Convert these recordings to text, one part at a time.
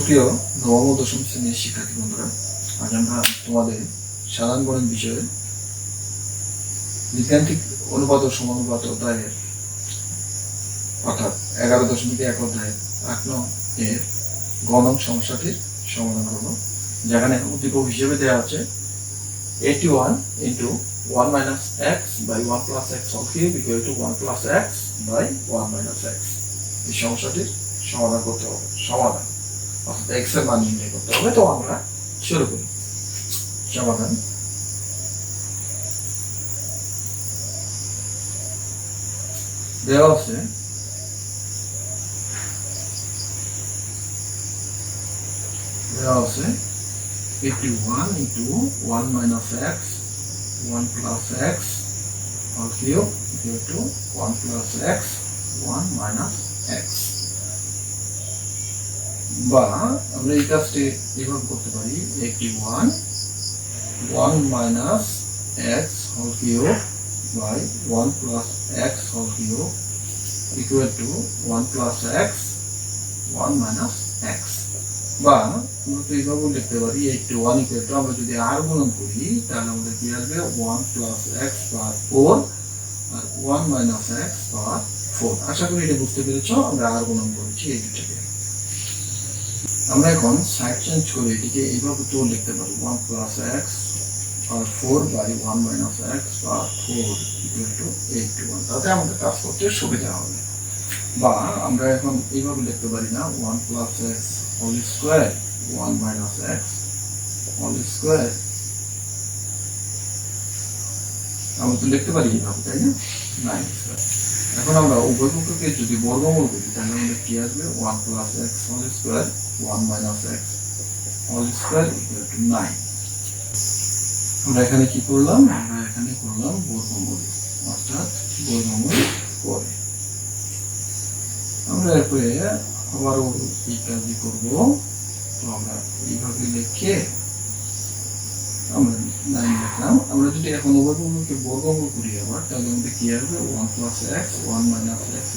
সুপ্রিয় নবম দশম শ্রেণির শিক্ষার্থী বন্ধুরা, আজ আমরা তোমাদের সাধারণ গণিত বিষয়ে বিজ্ঞান্তিক অনুপাত ও সমানুপাত অধ্যায়ের অর্থাৎ এগারো দশমিক এক অধ্যায়ের আট এর গণন সমস্যাটির সমাধান করব, যেখানে উদ্দীপক হিসেবে দেওয়া আছে এইটি one into one minus x by one plus x whole cube equal to one plus x by one minus x এই সমস্যাটির সমাধান করতে হবে, সমাধান। অর্থাৎ এক্সের মান নির্ণয় করতে হবে। তো আমরা শুরু করি। সমাধান। দেওয়া আছে। দেওয়া আছে। এইটি one into one minus x one plus x whole cube equal to one plus x one minus x বা আমরা এই কাজটি এভাবে করতে পারি একটি one one minus x whole cube by one plus x whole cube equal to one plus x one minus x বা আমরা তো এইভাবেও লিখতে পারি এইটি ওয়ান ইকুয়াল টু আমরা যদি আর গুণন করি, তাহলে আমাদের কি আসবে? One plus x per four আর one minus x per four আশা করি এটা বুঝতে পেরেছ, আমরা আর গুণন করেছি এই দুটাকে আমরা এখন সাইড চেঞ্জ করে এটিকে এইভাবে তো লিখতে পারি। One plus x R four by one minus x বা four equal to eight to one তাতে আমাদের কাজ করতে সুবিধা হবে। বা আমরা এখন এইভাবে লিখতে পারি না one plus x whole square one minus x whole square আমরা তো লিখতে পারি এইভাবে, তাই না? নাইন স্কোয়ার এখন আমরা উভয় পক্ষকে যদি বর্গমূল করি, তাহলে আমাদের কি আসবে? One plus x whole square one minus x whole square equal to nine আমরা এখানে কি করলাম? আমরা এখানে করলাম বর্গমূল, অর্থাৎ বর্গমূল করে আমরা এরপরে আবারও এই কাজই করব। তো আমরা এইভাবে লিখে আমরা নাইন লিখলাম। আমরা যদি এখন উভয়গুলোকে বর্গমূল করি আবার, তাহলে আমাদের কি আসবে? One plus x one minus x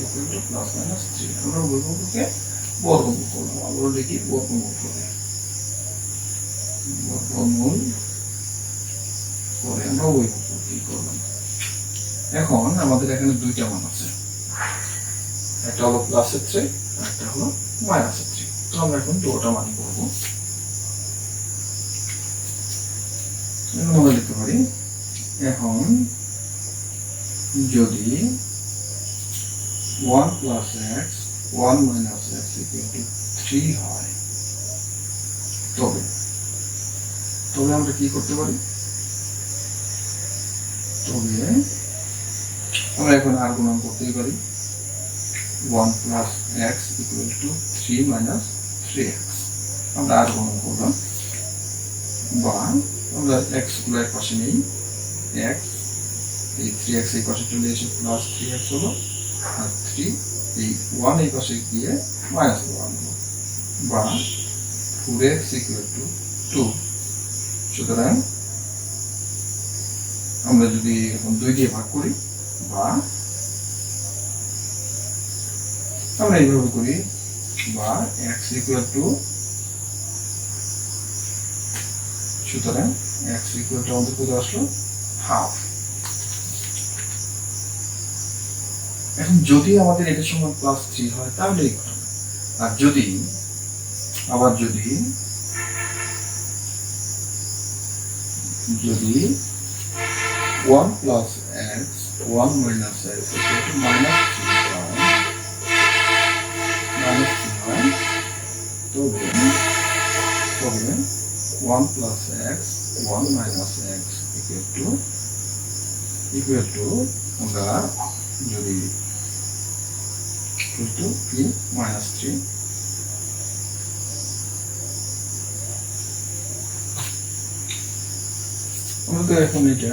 plus minus three আমরা উভয়গুলোকে বর্গমূল করলাম আবারও লিখি বর্গমূল করে বর্গমূল করে আমরা উভয়গুলো কি করলাম এখন আমাদের এখানে দুইটা মান আছে। একটা হলো প্লাসের থ্রি একটা হলো মাইনাসের থ্রি তো আমরা এখন দুটো মানই করব। এখন আমরা লিখতে পারি, এখন যদি one plus x one minus x equal to three হয় তবে তবে আমরা কি করতে পারি? তবে আমরা এখন আর গুণন করতেই পারি। One plus x equal to three minus three x আমরা আর গুণন করলাম। বা আমরা এক্সগুলো এক পাশে নেই। এক্স এই থ্রি এক্স এই পাশে চলে এসে প্লাস থ্রি এক্স হলো। আর থ্রি এই ওয়ান এই পাশে গিয়ে মাইনাস ওয়ান বা four x equal to two সুতরাং আমরা যদি এখন দুই দিয়ে ভাগ করি, বা আমরা এইভাবে করি, বা এক্স ইকুয়াল টু সুতরাং এক্স ইকুয়াল টু আমাদের কোথায় আসলো? হাফ এখন যদি আমাদের এটা সমান প্লাস থ্রি হয়, তাহলে আর যদি, আবার যদি যদি one plus x one minus x minus three হয় মাইনাস থ্রি হয় তবে তবে one plus x one minus x equal to equal to আমরা যদি টু পি মাইনাস থ্রি আমরা তো এখন এটা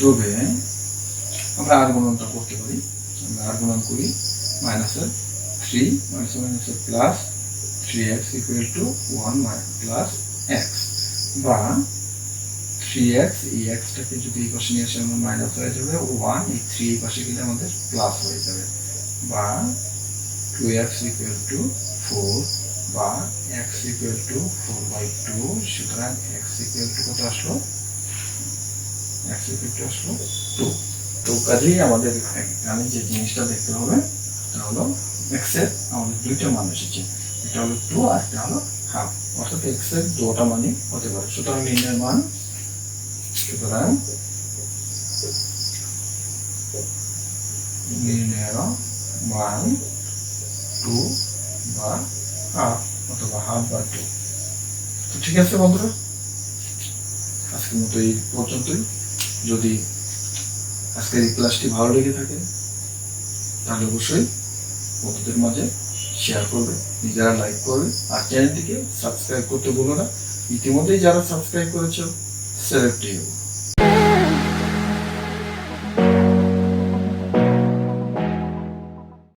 তবে আমরা আর গুণনটা করতে পারি। আমরা আর গুণন করি মাইনাসের থ্রি মাইনাস মাইনাসের plus three x equal to one plus x বা থ্রি এক্স এই এক্সটাকে যদি এই পাশে নিয়ে আসে, আমরা মাইনাস হয়ে যাবে ওয়ান এই থ্রি এই পাশে গেলে আমাদের প্লাস হয়ে যাবে। বা two x equal to four বা x equal to four by two সুতরাং এক্স ইকুয়াল টু কত আসলো? টু আসলো। টু তো কাজেই আমাদের এখানে যে জিনিসটা দেখতে হবে হলো এক্সের আমাদের দুইটা মান এসেছে। এটা হলো টু আর একটা হলো হাফ অর্থাৎ এক্সের দুটা মানই হতে পারে। সুতরাং নির্ণয়ের মান, সুতরাং মান টু বা হাফ অথবা হাফ বা টু তো ঠিক আছে বন্ধুরা? আজকের মতো এই পর্যন্তই। যদি আজকের এই ক্লাসটি ভালো লেগে থাকে, তাহলে অবশ্যই বন্ধুদের মাঝে শেয়ার করবে, নিজেরা লাইক করবে, আর চ্যানেলটিকে সাবস্ক্রাইব করতে ভুলো না। ইতিমধ্যেই যারা সাবস্ক্রাইব করেছ সেলেক্ট ইউ